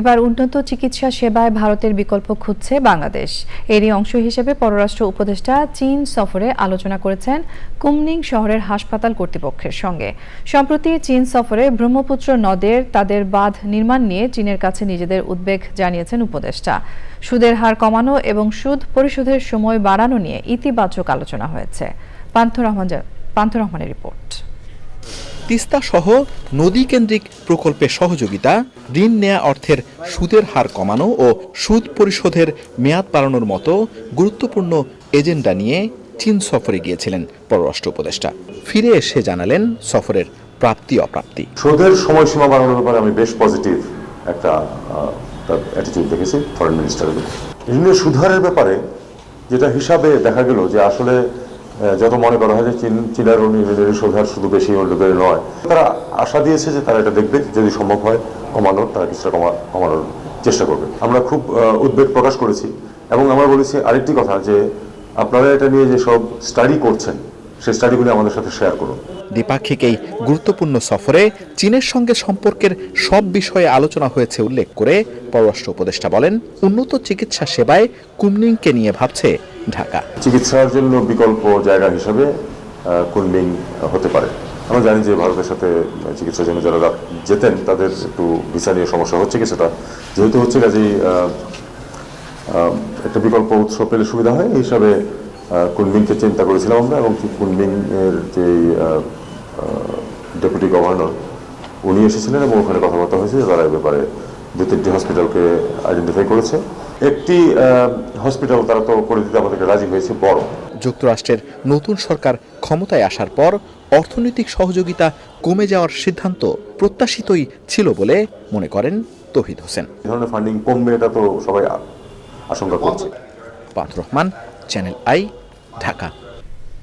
এবার উন্নত চিকিৎসা সেবায় ভারতের বিকল্প খুঁজছে বাংলাদেশ। এরই অংশ হিসেবে পররাষ্ট্র উপদেষ্টা চীন সফরে আলোচনা করেছেন কুমনিং শহরের হাসপাতাল কর্তৃপক্ষের সঙ্গে। সম্প্রতি চীন সফরে ব্রহ্মপুত্র নদের তাদের বাঁধ নির্মাণ নিয়ে চীনের কাছে নিজেদের উদ্বেগ জানিয়েছেন উপদেষ্টা। সুদের হার কমানো এবং সুদ পরিশোধের সময় বাড়ানো নিয়ে ইতিবাচক আলোচনা হয়েছে। পান্থ রহমান পান্থ রহমানের রিপোর্ট। তিস্তা সহ নদী কেন্দ্রিক প্রকল্পে সহযোগিতা, ঋণ নেয়া অর্থের সুদের হার কমানো ও সুদ পরিশোধের মেয়াদ বাড়ানোর মতো গুরুত্বপূর্ণ এজেন্ডা নিয়ে চীন সফরে গিয়েছিলেন পররাষ্ট্র উপদেষ্টা। ফিরে এসে জানালেন সফরের প্রাপ্তি অপ্রাপ্তি। সুদের সময়সীমা বাড়ানোর ব্যাপারে আমি বেশ পজিটিভ একটা অ্যাটিটিউড দেখেছি ফরেন মিনিস্টারের ঋণের সুধারের ব্যাপারে যেটা হিসাবে দেখা গেল যে আসলে যত মনে করা হয় যে চীন চীনের ঋণের সুধার শুধু বেশি হলে নয়। তারা আশা দিয়েছে যে তারা এটা দেখবে, যদি সম্ভব হয় কমানোর, তারা কিছুটা কমা, কমানোর চেষ্টা করবে। আমরা খুব উদ্বেগ প্রকাশ করেছি এবং আমরা বলেছি আরেকটি কথা যে আপনারা এটা নিয়ে যে সব স্টাডি করছেন, সেই স্টাডিগুলি আমাদের সাথে শেয়ার করুন। দ্বিপাক্ষিক এই গুরুত্বপূর্ণ সফরে চীনের সঙ্গে সম্পর্কের সব বিষয়ে আলোচনা হয়েছে উল্লেখ করে পররাষ্ট্র উপদেষ্টা বলেন, উন্নত চিকিৎসা সেবায় কুমনিংকে নিয়ে ভাবছে ঢাকা। চিকিৎসার জন্য বিকল্প জায়গা হিসাবে কুনমিং হতে পারে। আমরা জানি যে ভারতের সাথে চিকিৎসার জন্য যারা যেতেন, তাদের একটু ভিসা নিয়ে সমস্যা হচ্ছে কিছুটা। যেহেতু হচ্ছে কাজেই একটা বিকল্প উৎস পেলে সুবিধা হয়, এই হিসাবে কুনমিংকে চিন্তা করেছিলাম আমরা এবং কুনমিং এর যে ডেপুটি গভর্নর, উনি এসেছিলেন এবং ওখানে কথাবার্তা হয়েছে তারা এ ব্যাপারে দু তিনটি হসপিটালকে আইডেন্টিফাই করেছে একটি হসপিটাল তারা তো করে দিতে আমাদেরকে রাজি হয়েছে বড়। যুক্তরাষ্ট্রের নতুন সরকার ক্ষমতায় আসার পর অর্থনৈতিক সহযোগিতা কমে যাওয়ার সিদ্ধান্ত প্রত্যাশিতই ছিল বলে মনে করেন তহিদ হোসেন। এই ধরনের ফান্ডিং কমবে এটা তো সবাই আশঙ্কা করছে। পাত রহমান চ্যানেল আই ঢাকা।